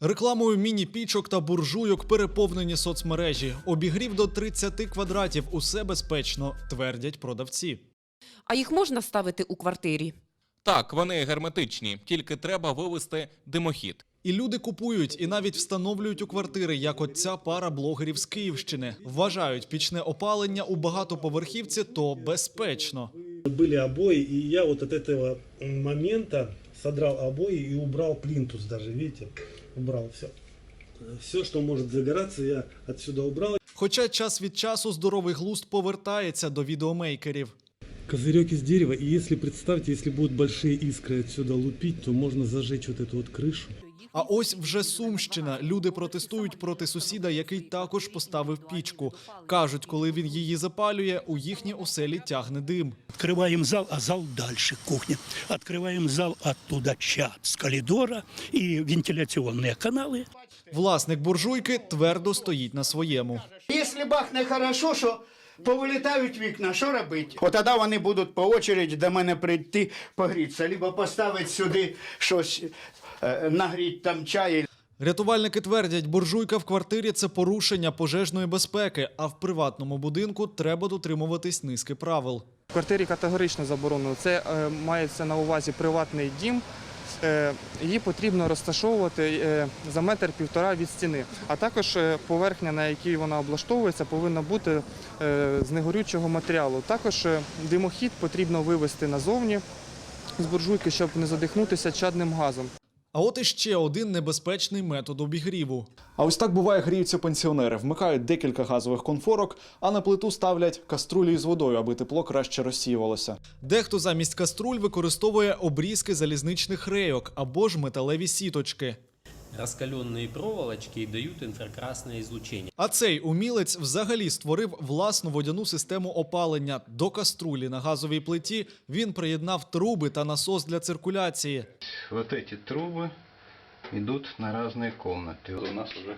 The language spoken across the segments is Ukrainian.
Рекламою міні-пічок та буржуйок переповнені соцмережі. Обігрів до 30 квадратів. Усе безпечно, твердять продавці. А їх можна ставити у квартирі? Так, вони герметичні, тільки треба вивести димохід. І люди купують і навіть встановлюють у квартири, як от ця пара блогерів з Київщини. Вважають, пічне опалення у багатоповерхівці то безпечно. Были обои, и я от этого момента содрал обои и убрал плинтус даже, видите, убрал все. Все, что может загораться, я отсюда убрал. Хоча час від часу здоровий глузд повертається до відеомейкерів. Козырек из дерева, и если, представьте, если будут большие искры отсюда лупить, то можно зажечь вот эту вот крышу. А ось вже Сумщина. Люди протестують проти сусіда, який також поставив пічку. Кажуть, коли він її запалює, у їхній оселі тягне дим. Открываем зал, а зал дальше, кухня. Открываем зал, оттуда чат с коридора и вентиляционные каналы. Власник буржуйки твердо стоїть на своєму. Якщо бахне хорошо, що повилітають вікна, що робити? От тоді вони будуть по очереді до мене прийти погрітися, либо поставити сюди щось, е, нагріти там чай, Рятувальники твердять, буржуйка в квартирі це порушення пожежної безпеки, а в приватному будинку треба дотримуватись низки правил. В квартирі категорично заборонено. Це е, мається на увазі приватний дім. Е, її потрібно розташовувати е, за метр півтора від стіни. А також е, поверхня, на якій вона облаштовується, повинна бути е, з негорючого матеріалу. Також е, димохід потрібно вивести назовні з буржуйки, щоб не задихнутися чадним газом. А от іще один небезпечний метод обігріву. А ось так буває гріються пенсіонери. Вмикають декілька газових конфорок, а на плиту ставлять каструлі із водою, аби тепло краще розсіювалося. Дехто замість каструль використовує обрізки залізничних рейок або ж металеві сіточки Раскаленные проволочки дают инфракрасное излучение. А цей умілець взагалі створив власну водяну систему опалення. До каструлі на газовій плиті він приєднав труби та насос для циркуляції. Вот эти трубы идут на разные комнаты. У нас уже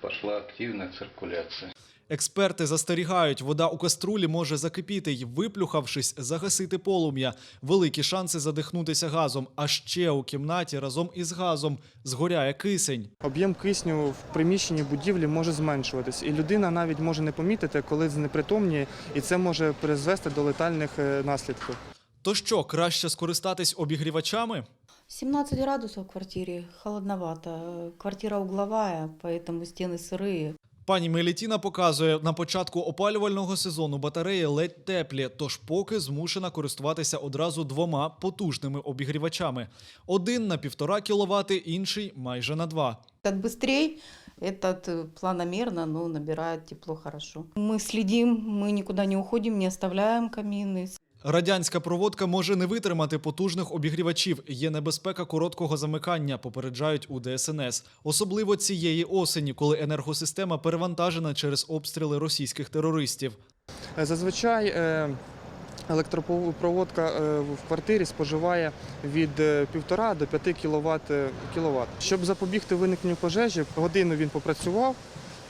пошла активная циркуляция. Експерти застерігають, вода у каструлі може закипіти й, виплюхавшись, загасити полум'я. Великі шанси задихнутися газом. А ще у кімнаті разом із газом згоряє кисень. Об'єм кисню в приміщенні будівлі може зменшуватись, і людина навіть може не помітити, коли знепритомніє, і це може призвести до летальних е, наслідків. То що, краще скористатись обігрівачами? 17 градусов в квартире, холодновато. Квартира угловая, поэтому стены сырые. Пані Мелітіна показує, на початку опалювального сезону батареї ледь теплі, тож поки змушена користуватися одразу двома потужними обігрівачами: один на півтора кіловати, інший майже на два. Как быстрее, этот э, планомерно, но набирает тепло хорошо. Мы следим, мы никуда не уходим, не оставляем камины. Радянська проводка може не витримати потужних обігрівачів. Є небезпека короткого замикання, попереджають у ДСНС. Особливо цієї осені, коли енергосистема перевантажена через обстріли російських терористів. Е, Зазвичай е, електропроводка е, в квартирі споживає від е, 1,5 до 5 кВт. Щоб запобігти виникненню пожежі, годину він попрацював.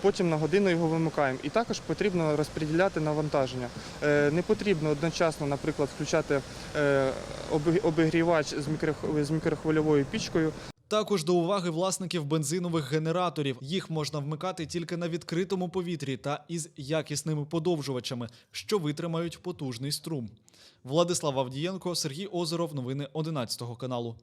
Потім на годину його вимикаємо. І також потрібно розподіляти навантаження. Е, Не потрібно одночасно, наприклад, включати е, обігрівач з мікрохв- з мікрохвильовою пічкою. Також до уваги власників бензинових генераторів. Їх можна вмикати тільки на відкритому повітрі та із якісними подовжувачами, що витримають потужний струм. Владислав Авдієнко, Сергій Озеров. Новини 11 каналу.